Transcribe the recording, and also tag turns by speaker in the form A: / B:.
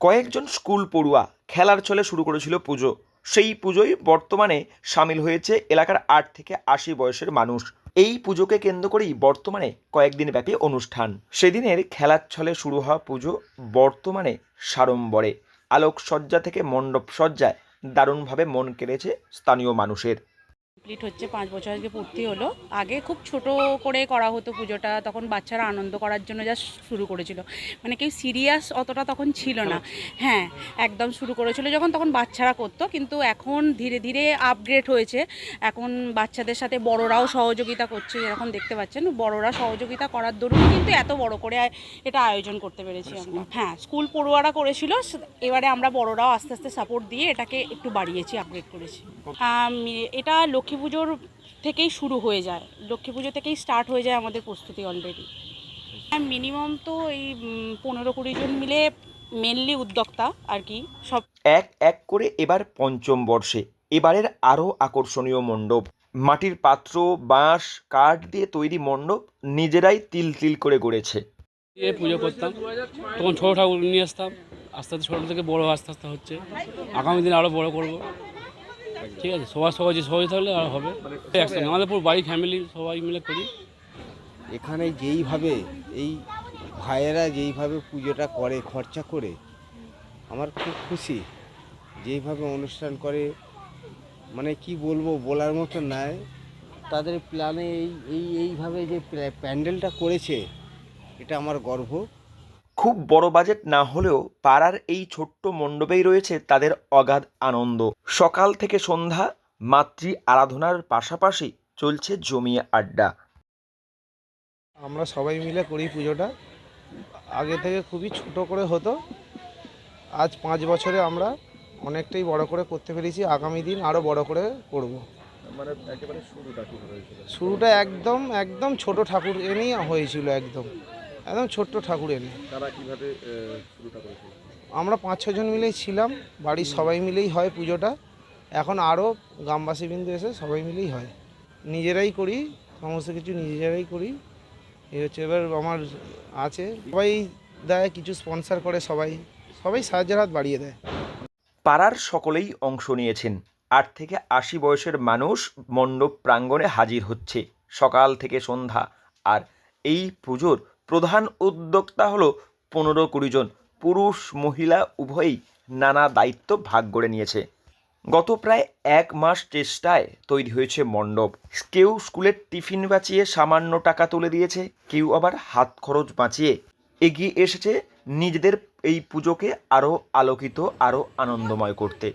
A: কয়েকজন স্কুল পড়ুয়া খেলার ছলে শুরু করেছিল পুজো। সেই পুজোয় বর্তমানে সামিল হয়েছে এলাকার আট থেকে আশি বয়সের মানুষ। এই পুজোকে কেন্দ্র করেই বর্তমানে কয়েকদিন ব্যাপী অনুষ্ঠান। সেদিনের খেলার ছলে শুরু হওয়া পুজো বর্তমানে সাড়ম্বরে। আলোকসজ্জা থেকে মণ্ডপ সজ্জায় দারুণভাবে মন কেড়েছে স্থানীয় মানুষের।
B: কমপ্লিট হচ্ছে পাঁচ বছর আজকে পূর্তি হলো। আগে খুব ছোট করে করা হতো পুজোটা তখন বাচ্চারা আনন্দ করার জন্য যা শুরু করেছিল। মানে কেউ সিরিয়াস অতটা তখন ছিল না। হ্যাঁ একদম শুরু করেছিল। যখন তখন বাচ্চারা করতো কিন্তু এখন ধীরে ধীরে আপগ্রেড হয়েছে। এখন বাচ্চাদের সাথে বড়রাও সহযোগিতা করছে যেরকম দেখতে পাচ্ছেন। বড়রা সহযোগিতা করার দরুন কিন্তু এত বড় করে এটা আয়োজন করতে পেরেছি আমরা। হ্যাঁ স্কুল পড়ুয়ারা করেছিল এবারে আমরা বড়রাও আস্তে আস্তে সাপোর্ট দিয়ে এটাকে একটু বাড়িয়েছি আপগ্রেড করেছি। এটা লক্ষ্মী পুজোর থেকেই শুরু হয়ে যায়। লক্ষ্মী পুজো থেকেই স্টার্ট হয়ে যায় আমাদের প্রস্তুতি অলরেডি হ্যাঁ মিনিমাম তো এই পনেরো কুড়ি জন মিলে মেনলি উদ্যোক্তা আর কি সব।
A: এক এক করে এবার পঞ্চম বর্ষে। এবারের আরও আকর্ষণীয় মণ্ডপ। মাটির পাত্র বাঁশ কাঠ দিয়ে তৈরি মণ্ডপ নিজেরাই তিল তিল করে গড়েছে।
C: দিয়ে পুজো করতাম তখন ছোটো ঠাকুর নিয়ে আসতাম আস্তে আস্তে ছোটো থেকে বড় আস্তে আস্তে হচ্ছে। আগামী দিনে আরও বড় করব। ঠিক আছে, সবার সবাই যে সবাই থাকলে আর হবে। একসঙ্গে আমাদের পুরো বাড়ি ফ্যামিলি সবাই মিলে করি।
D: এখানে যেইভাবে, এই ভাইয়েরা যেইভাবে পুজোটা করে, খরচা করে, আমার খুব খুশি। যেইভাবে অনুষ্ঠান করে মানে কি বলব, বলার মতো নাই। তাদের প্ল্যানে এই এই, এইভাবে যে প্যা- প্যান্ডেলটা করেছে, এটা আমার গর্ব।
A: খুব বড় বাজেট না হলেও পাড়ার এই ছোট্ট মণ্ডপেই রয়েছে তাদের অগাধ আনন্দ। সকাল থেকে সন্ধ্যা মাতৃ আরাধনার পাশাপাশি চলছে জমিয়ে আড্ডা।
E: আমরা সবাই মিলে করি পুজোটা। আগে থেকে খুবই ছোট করে হতো। আজ পাঁচ বছরে আমরা অনেকটাই বড় করে করতে পেরেছি। আগামী দিন আরও বড় করে করব।
F: মানে একেবারে শুরুটা
E: শুরুটা একদম একদম ছোট ঠাকুর এনেই হয়েছিল একদম। একদম ছোট্ট ঠাকুর এনে
F: তারা কীভাবে শুরুটা করেছিল?
E: আমরা পাঁচ ছজন মিলেই ছিলাম। বাড়ির সবাই মিলেই হয় পুজোটা। এখন আরও গ্রামবাসী বিন্দু এসে সবাই মিলেই হয়। নিজেরাই করি সমস্ত কিছু নিজেরাই করি। এই হচ্ছে এবার আমার আছে। সবাই দেয় কিছু স্পন্সর করে সবাই। সবাই সাহায্যের হাত বাড়িয়ে দেয়।
A: পাড়ার সকলেই অংশ নিয়েছেন। আট থেকে আশি বয়সের মানুষ মণ্ডপ প্রাঙ্গণে হাজির হচ্ছে। সকাল থেকে সন্ধ্যা। আর এই পুজোর প্রধান উদ্যোক্তা হলো পনেরো কুড়ি জন পুরুষ, মহিলা, উভয়ই নানা দায়িত্ব ভাগ করে নিয়েছে। গত প্রায় এক মাস চেষ্টায় তৈরি হয়েছে মণ্ডপ। কেউ স্কুলের টিফিন বাঁচিয়ে সামান্য টাকা তুলে দিয়েছে, কেউ আবার হাত খরচ বাঁচিয়ে এগিয়ে এসেছে নিজেদের এই পুজোকে আরও আলোকিত, আরও আনন্দময় করতে।